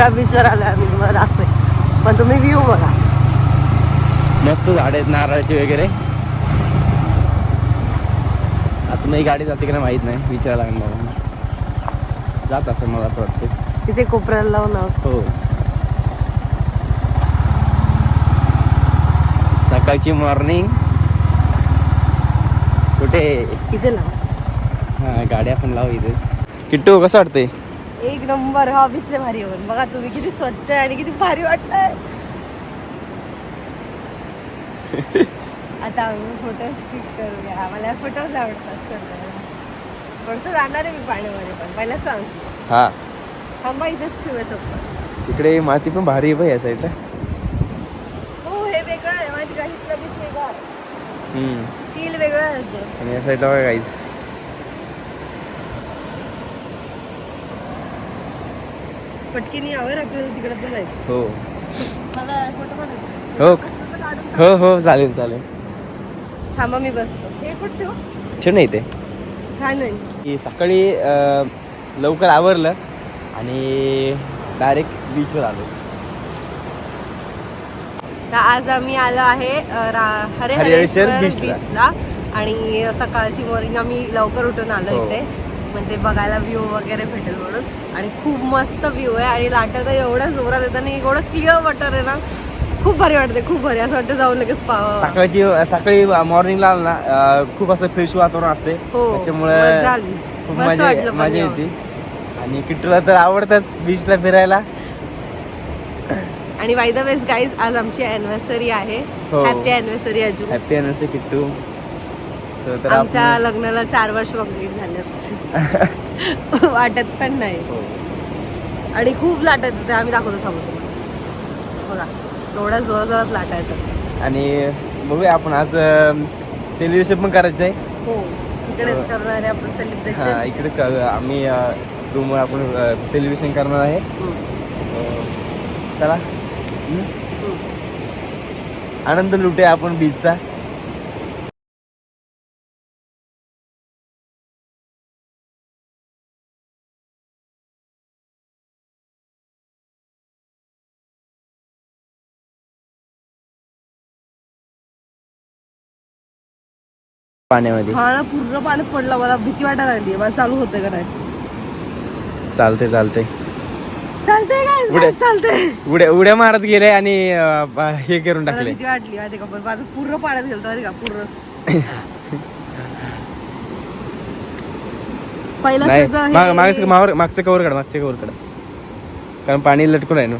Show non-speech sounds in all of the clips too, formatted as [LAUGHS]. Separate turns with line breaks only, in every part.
वेगळा बीचवर आलो आम्ही तुम्हाला दाखवते पण तुम्ही व्ह्यू बघा.
मस्त झाड आहेत नारळाची वगैरे. आता मी गाडी जाते की नाही माहीत नाही विचारायला मला. जात असेल मला असं वाटतं
तिथे कोपऱ्याला लावून
हो. सकाळची मॉर्निंग कुठे?
इथे लावा.
हा गाडी आपण लावू इथेच. किट्टू कसं वाटतंय?
एक नंबर हा बीच भारी होईल बघा तुम्ही किती स्वच्छ आहे आणि किती भारी वाटतंय. आता आम्ही फोटोज क्लिक करूया. मला फोटोज आवडतात थोडस जाणार आहे मी पाण्यामध्ये पण. पहिला सांग.
हा.
थांबा इथेच ठेवूया चप्पल.
इकडे माती पण भारी आहे या साईडला
हो हे वेगळं आहे. माहिती का इथलं बीच वेगळं आहे. फील वेगळं आहे.
आणि या साईडला बघा काहीच
पटकीने यावर आपल्याला तिकडे पण जायचं.
हो.
मला फोटो काढायचा
हो. हो हो चालेल चालेल.
थांबा मी बसतो. हे कुठं ठेव?
ठेव ना इथे.
हा नाही.
की सकाळी अं, लवकर आवरलं आणि डायरेक्ट बीचवर आलो.
तर आज आम्ही आलो आहे अ, रा-
हरिहरेश्वर
हरिहरेश्वर
बीचला.
बीचला आणि सकाळची मॉर्निंग आम्ही लवकर उठून आलो
हो.
इथे. म्हणजे बघायला व्ह्यू वगैरे भेटेल म्हणून. आणि खूप मस्त व्ह्यू आहे आणि लाटा तर एवढ्या जोरात येतात आणि एवढं क्लिअर वॉटर आहे ना खूप भारी वाटते खूप भारी. असं वाटतं जाऊन लगेच पाव
सकाळची सकाळी मॉर्निंगला आलो ना खूप असं फ्रेश वातावरण असते
हो
त्याच्यामुळे
मजा आली.
खूप मजा. येते. आणि किट्टूला तर आवडतच बीचला फिरायला.
आणि बाय द वेस गाईज आज आमची अॅनिव्हर्सरी आहे. हॅपी अॅनिव्हर्सरी अजून.
हॅपी अनसे किट्टू.
आमच्या लग्नाला चार वर्ष कंप्लीट झाल्यात [LAUGHS] [LAUGHS] वाटत पण नाही.
हो.
आणि खूप लाटा येतात ते आम्ही दाखवतो थांबतो बघा एवढ्या जोरात जोरात लाटा येतात.
आणि बघूया आपण आज सेलिब्रेशन पण करायचं आहे
हो इकडेच. करणार आहे आपण सेलिब्रेशन
इकडेच कर- आम्ही रूमवर आपण सेलिब्रेशन करणार आहे. चला? आनंद लुटे आपण बीचचा पाण्यामध्ये.
हा ना पूर्ण पाण्यात पडलं मला भीती वाटायला लागली. मला चालू होतं का नाही?
चालते चालते
चालतंय
पुढे.
काय चालतंय.
उड्या उड्या मारत गेले आणि अं, बा- हे करून
मला
टाकले.
भीती वाटली माहिती का? पण माझं पूर्ण पाण्यात गेलं माहिती का? पूर्ण. [LAUGHS] पहिलं
नाही
सगळं
माग- मागचं मावर मागचं कवर काढ मागचं कवर काढ. कारण पाणी लटकून आहे ना.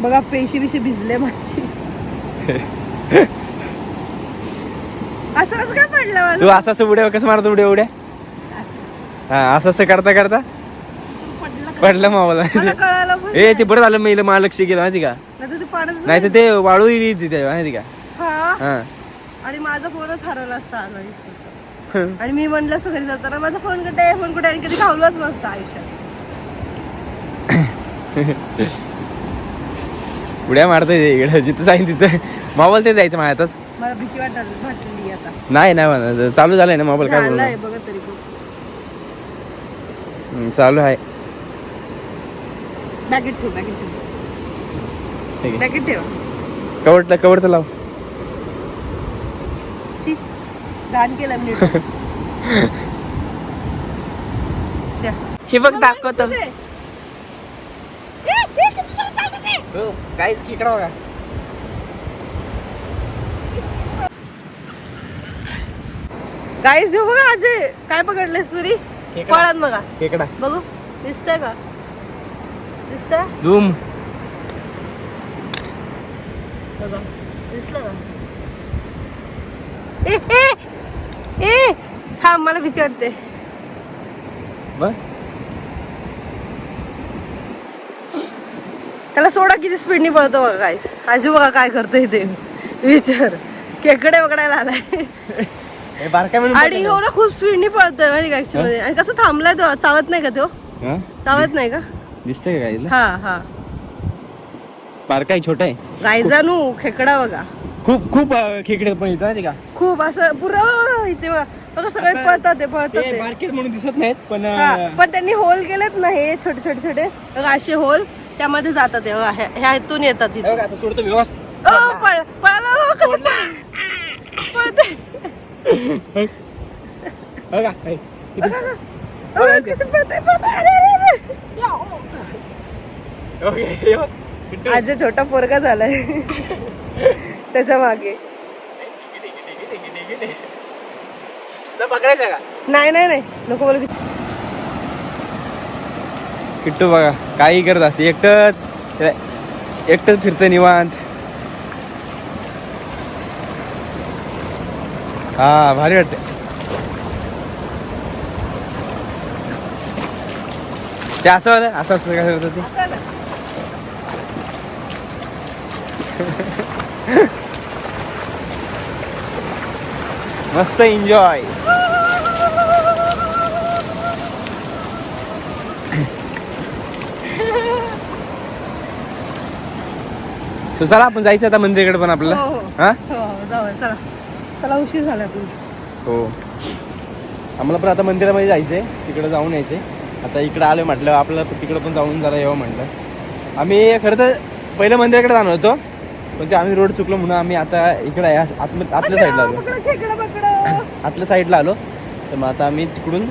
बघा पेशी बिशी भिजले माझी. [LAUGHS] असं कसं काय पडलं
तू
मला
असं असं उड्या कसं मारतो उड्या उड्या? हा असं असं करता करता?
पडलं का?
पडलं मावाला
मला. कळालं पण
ए ते बरं झालं मी मला लक्ष गेलं माहिती का?
नाही ते पाण्यात
नाही तर ते वाळू येईल तिथे माहिती का?
हा?
हा.
आणि माझा फोनच हरवला असता आज आयुष्याचा आणि मी म्हणलं असं घरी जाताना माझा फोन कुठे आहे? फोन कुठे आहे? आणि कधी खावलाच नसता आयुष्यात. [LAUGHS]
उड्या मारतोय इकडे. जिथं जाईन तिथं. मोबाईल ते जायचं माझ्या हातात.
मला भीती वाटली आता.
नाही नाही म्हणा चालू झालंय ना मोबाईल काय बोलणार?
बघा तरी पण.
हम्म, चालू आहे.
बॅकेट ठेव बॅकेट ठेव.
ठीक आहे.
बॅकेट ठेव.
कवडला कवड तर लाव.
शी घाण केलं मी. [LAUGHS] द्या.
हे बघ
दाखवतो.
हो काहीच किकडा बघा.
गाईस देऊ बघा अजय काय पकडले सुरी?
खेकडा.
पळत बघा.
खेकडा
बघू. दिसतंय का? दिसतंय?
झूम.
बघा. दिसलं का? ए ए ए! थांब मला भीती वाटते.
बघ.
त्याला सोडा किती स्पीडनी पळतो बघा काय आजू बघा काय करतो इथे विचार. केकडे वगडायला आलाय.
हे
आणि एवढा खूप स्पीडनी पळतोय माहिती का actually? मध्ये आणि कसं थांबलाय तो? चावत नाही का तो?
हा?
चावत नाही का?
दिसतंय का काही
हा हा.
बारका आहे छोटा आहे?
गायजानू खेकडा बघा.
खूप खूप खेकडे पण इथं माहिती का?
खूप असं पुरं इथे बघा. बघा सगळे पळतात ते पळतात
ते बारकेच म्हणून दिसत नाहीत पण
हा, पण त्यांनी होल केलेत ना हे छोटे छोटे छोटे. बघा असे होल त्यामध्ये जातात हे बघा. ह्या ह्या इथून येतात
हे बघा, आता सोडतो व्यवस्थित.
पळाला हो, कसं पळ- अरे.
ओके.
आज छोटा पोरगा झालाय
त्याच्यामागे. पकडायचं का?
नाही नाही नाही. नको बोल
किट्टू बघा काही करत असते एकटंच एकटंच फिरतं निवांत. हा भारी वाटते ते असं वाटलं असं असं काय करत होते मस्त एन्जॉय सो [LAUGHS] चला आपण जायचं आता मंदिराकडे पण आपल्याला.
हो, चला उशीर झाला
हो. आम्हाला पण आता मंदिरामध्ये जायचंय. तिकडे जाऊन यायचंय. आता इकडे आलोय म्हटलं आपल्याला तिकडे पण जाऊन जरा यावं म्हटलं. आम्ही खरं तर पहिलं मंदिराकडे जाणार होतो. पण ते आम्ही रोड चुकलो म्हणून आम्ही आता इकडे आतम- आतल्या साईडला आलो. आतल्या साईडला आलो. तर मग आता आम्ही तिकडून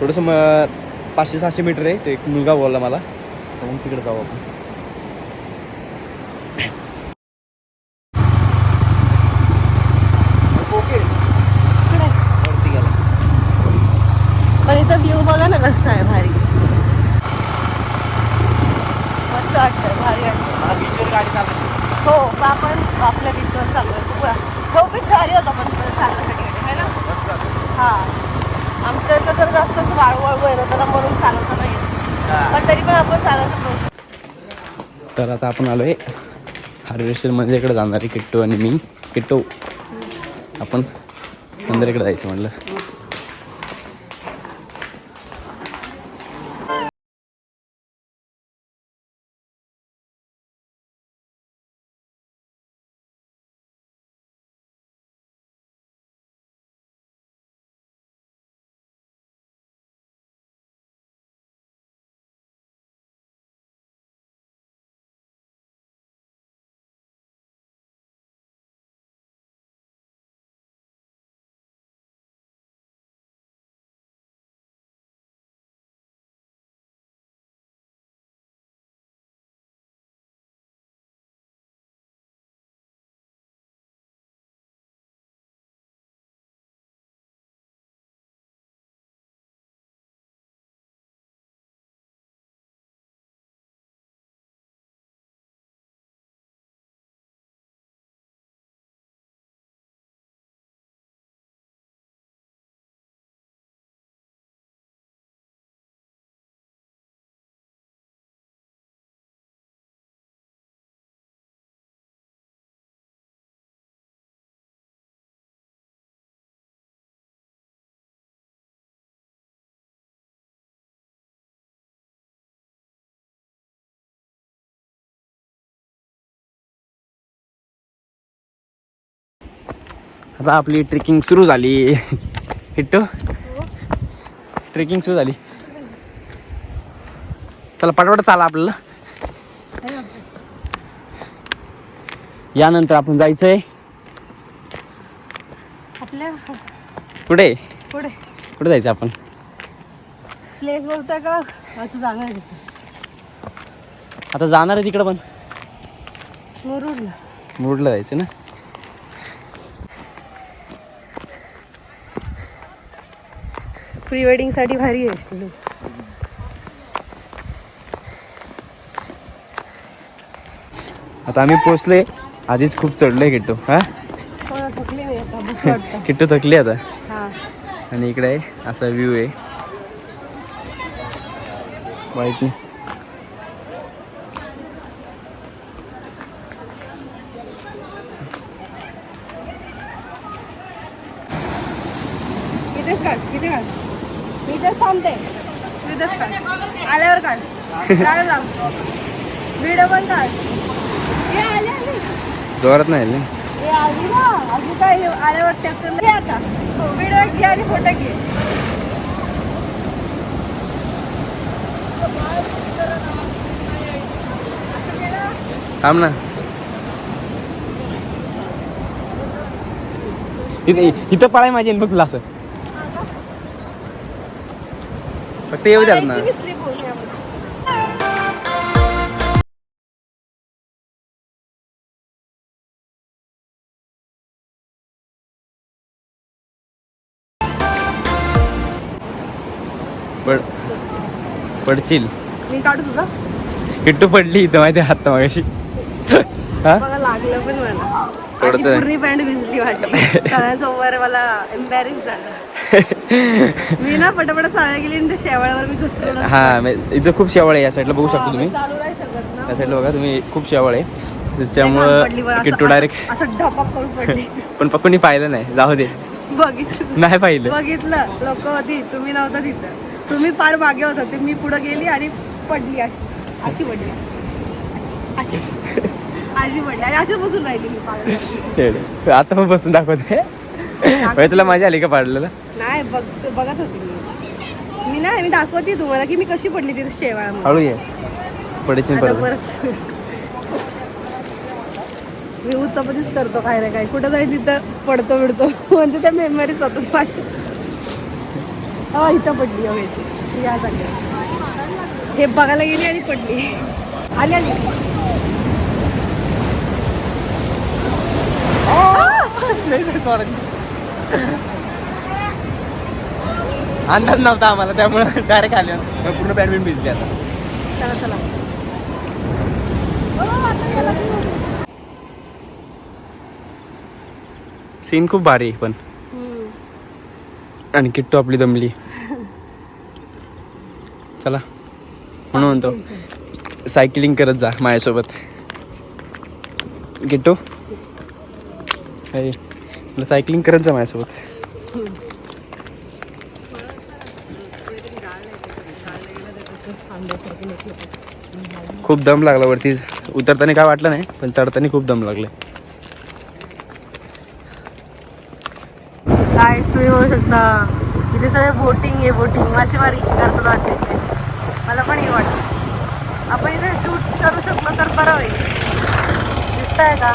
थोडंसं मग पाचशे सहाशे मीटर आहे. ते एक मुलगा बोलला मला. तर मग तिकडे जाऊ आपण
इकडे.
वरती गेला
पण इथं व्ह्यू बघा ना कसं आहे भारी मस्त वाटतं भारी वाटतं
बीचवर गाडी चालू
हो मग आपण आपल्या बीचवर चालू आहे बघूया हो बीच भारी होता पण चालण्यासाठी आहे ना हा आमच्या इथं तर जास्तच वाळू वाळू आहे ना त्याला म्हणून चालवता नाही येत. पण तरी पण आपण चालायचं प्रयत्न
तर आता आपण आलोय हार्वेस्टर मंदिराकडे जाणार आहे किट्टू आणि मी. किट्टू आपण मंदिराकडे जायचं म्हटलं आता आपली ट्रेकिंग सुरू झाली. किट्टू ट्रेकिंग सुरू झाली. चला पटपट चाला आपल्याला. यानंतर आपण जायचंय.
आपल्या?
कुठे?
पुढे
कुठे जायचं आपण?
प्लेस बोलताय का? आता जाणार आहे तिथे.
आता जाणार आहे तिकडं पण.
मुरुडला.
मुरुडला जायचं ना?
प्री वेडिंगसाठी भारी आहे.
आता आम्ही पोचले आधीच खूप चढलोय किट्टू. हा?
नाही
किट्टू थकली आता?
हा.
आणि इकडे आहे असा व्ह्यू आहे. वाईट नाही
इथेच काढ इथे काढ थांबते. काढ आल्यावर काढ. व्हिडिओ पण काढ ये, आले, आले.
जोरात नाही आली. ना?
हे आली ना. अजून काय आल्यावर टक्कर घे आता. व्हिडिओ घे आणि फोटो घे?
थांब ना. इथे इथं पळाय माझी बघ तुला असं. फक्त येऊ द्याल ना. पड पडशील.
मी काढू तुझा?
किट्टू पडली इथं माहिती हात मागाशी. हा?
लागलं पण मला.
थोडंसं.
पॅन्ट भिजली माझी. [LAUGHS] मला एम्बॅरेस झालं. [LAUGHS] मी ना पटापट गेली आणि त्या शेवाळ्यावर मी घसरून
हा म्हणजे इथं खूप शेवाळ आहे या साईडला बघू शकता तुम्ही.
चालू नाही शकत ना.
या साईडला बघा तुम्ही खूप शेवाळ आहे. त्याच्यामुळं किट्टू डायरेक्ट
असं ढपाक करून पडली. [LAUGHS]
पण पप्पांनी पाहिलं नाही जाऊ दे.
बघितलं.
नाही पाहिलं.
बघितलं. लोक होती तुम्ही नव्हता तिथं. तुम्ही फार मागे होता ते मी पुढे गेली आणि पडली अशी. अशी पडली. अशी. अशी. पडली. आणि अशीच बसून राहिली मी. [LAUGHS]
आता पण बसून दाखवते. म्हणजे तुला मजा आली का पाडलेलं?
नाही बघ बघत होती मी. मी नाही मी दाखवते तुम्हाला की मी कशी पडली तिथे शेवाळामध्ये.
हळू ये. पडीची परत.
मी उचापतीच करतो काय ना काय कुठं जाईल तिथं पडतो बिडतो. म्हणजे त्या मेमरीज होतात माझ्या हो इथं पडली हो इथे. या जागेवर हे बघायला गेली आणि पडली. आली आली. [LAUGHS]
अंदाज नव्हता आम्हाला त्यामुळे डायरेक्ट आले. पूर्ण बॅडमिंटन भिजली आता
चला चला.
सीन खूप भारी आहे पण. आणि किट्टू आपली दमली. चला म्हणून म्हणतो सायकलिंग करत जा माझ्यासोबत. किट्टू? मला सायकलिंग करत जा माझ्यासोबत. खूप दम लागला वरतीच उतरताना काय वाटलं नाही पण चढताना खूप दम लागले.
काय तुम्ही बघू शकता इथे सगळे बोटिंग आहे बोटिंग मासेमारी करतात वाटते इथे. मला पण हे वाटतं. आपण इथे शूट करू शकलो तर बरं होईल. दिसतंय का?